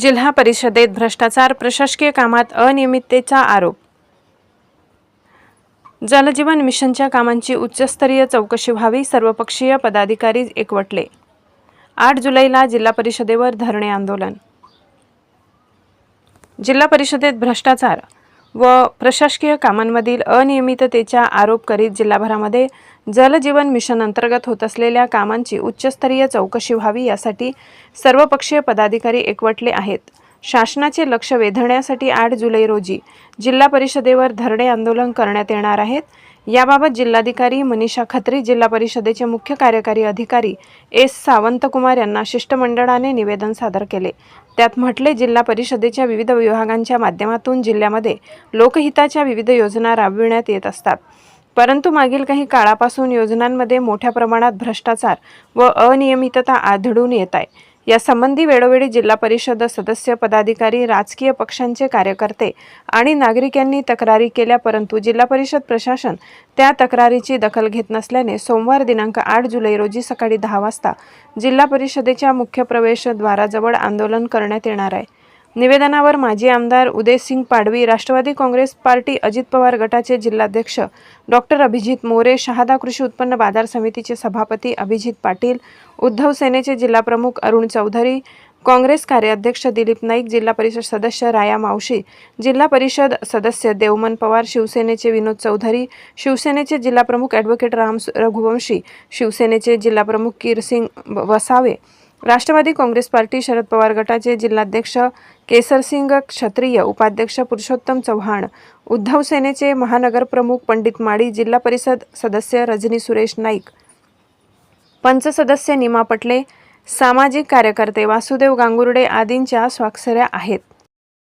जिल्हा परिषदेत भ्रष्टाचार प्रशासकीय कामात अनियमिततेचा आरोप. जलजीवन मिशनच्या कामांची उच्चस्तरीय चौकशी व्हावी सर्वपक्षीय पदाधिकारी एकवटले. आठ जुलैला जिल्हा परिषदेवर धरणे आंदोलन. जिल्हा परिषदेत भ्रष्टाचार व प्रशासकीय कामांमधील अनियमिततेचा आरोप करीत जिल्हाभरामध्ये जलजीवन मिशन अंतर्गत होत असलेल्या कामांची उच्चस्तरीय चौकशी व्हावी यासाठी सर्वपक्षीय पदाधिकारी एकवटले आहेत. शासनाचे लक्ष वेधण्यासाठी आठ जुलै रोजी जिल्हा परिषदेवर धरणे आंदोलन करण्यात येणार आहेत. याबाबत जिल्हाधिकारी मनीषा खत्री जिल्हा परिषदेचे मुख्य कार्यकारी अधिकारी एस सावंतकुमार यांना शिष्टमंडळाने निवेदन सादर केले. त्यात म्हटले जिल्हा परिषदेच्या विविध विभागांच्या माध्यमातून जिल्ह्यामध्ये लोकहिताच्या विविध योजना राबविण्यात येत असतात. परंतु मागील काही काळापासून योजनांमध्ये मोठ्या प्रमाणात भ्रष्टाचार व अनियमितता आढळून येत आहे. यासंबंधी वेळोवेळी जिल्हा परिषद सदस्य पदाधिकारी राजकीय पक्षांचे कार्यकर्ते आणि नागरिक यांनी तक्रारी केल्या परंतु जिल्हा परिषद प्रशासन त्या तक्रारीची दखल घेत नसल्याने सोमवार दिनांक आठ जुलै रोजी सकाळी दहा वाजता जिल्हा परिषदेच्या मुख्य प्रवेशद्वाराजवळ आंदोलन करण्यात येणार आहे. निवेदनावर माजी आमदार उदयसिंग पाडवी राष्ट्रवादी काँग्रेस पार्टी अजित पवार गटाचे जिल्हाध्यक्ष डॉक्टर अभिजित मोरे शहादा कृषी उत्पन्न बाजार समितीचे सभापती अभिजित पाटील उद्धव सेनेचे जिल्हाप्रमुख अरुण चौधरी काँग्रेस कार्याध्यक्ष दिलीप नाईक जिल्हा परिषद सदस्य राया मावशी जिल्हा परिषद सदस्य देवमन पवार शिवसेनेचे विनोद चौधरी शिवसेनेचे जिल्हाप्रमुख ॲडव्होकेट राम रघुवंशी शिवसेनेचे जिल्हाप्रमुख कीरसिंग वसावे राष्ट्रवादी काँग्रेस पार्टी शरद पवार गटाचे जिल्हाध्यक्ष केसरसिंग क्षत्रिय उपाध्यक्ष पुरुषोत्तम चव्हाण उद्धव सेनेचे महानगरप्रमुख पंडित माळी जिल्हा परिषद सदस्य रजनी सुरेश नाईक पंच सदस्य निमा पटले सामाजिक कार्यकर्ते वासुदेव गांगुर्डे आदींच्या स्वाक्षऱ्या आहेत.